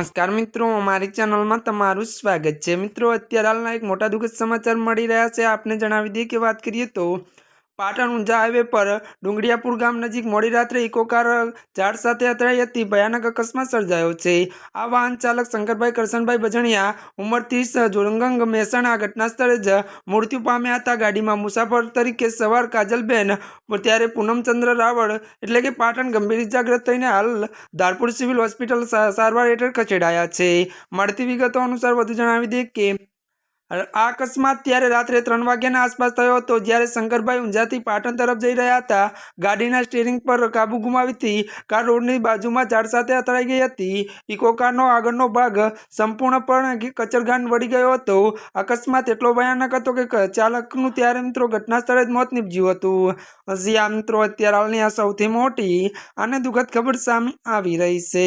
નમસ્કાર મિત્રો અમારી ચેનલમાં તમારું સ્વાગત છે. મિત્રો, અત્યારે હાલના એક મોટા દુઃખદ સમાચાર મળી રહ્યા છે. આપને જણાવી દઈએ કે વાત કરીએ તો પાટણ ઊંઝા હાઈવે પર ડુંગળિયાપુર ગામ નજીક મોડી રાત્રે ઇકોકાર ઝાડ સાથે અથડાઈ ભયાનક અકસ્માત સર્જાયો છે. આ વાહન ચાલક શંકરભાઈ કરશનભાઈ બજણિયા ઉંમર ત્રીસ જોરંગંગ મહેસાણા ઘટના સ્થળે જ મૃત્યુ પામ્યા હતા. ગાડીમાં મુસાફર તરીકે સવાર કાજલબેન ત્યારે પૂનમચંદ્ર રાવળ એટલે કે પાટણ ગંભીર ઇજાગ્રસ્ત થઈને હાલ ધારપુર સિવિલ હોસ્પિટલ સારવાર હેઠળ ખસેડાયા છે. મળતી વિગતો અનુસાર વધુ જણાવી દઈએ કે આ અકસ્માત ત્યારે રાત્રે ત્રણ વાગ્યાના આસપાસ થયો હતો. જ્યારે શંકરભાઈ ઊંઝાથી પાટણ તરફ જઈ રહ્યા હતા, ગાડીના સ્ટીરિંગ પર કાબુ ગુમાવીથી કાર રોડની બાજુમાં ઝાડ સાથે અથડાઈ ગઈ હતી. ઇકો કારનો આગળનો ભાગ સંપૂર્ણપણે કચરગાંડ વળી ગયો હતો. અકસ્માત એટલો ભયાનક હતો કે ચાલકનું ત્યારે મિત્રો ઘટના સ્થળે જ મોત નીપજ્યું હતું. હજી આ મિત્રો અત્યારે હાલની આ સૌથી મોટી અને દુઃખદ ખબર સામે આવી રહી છે.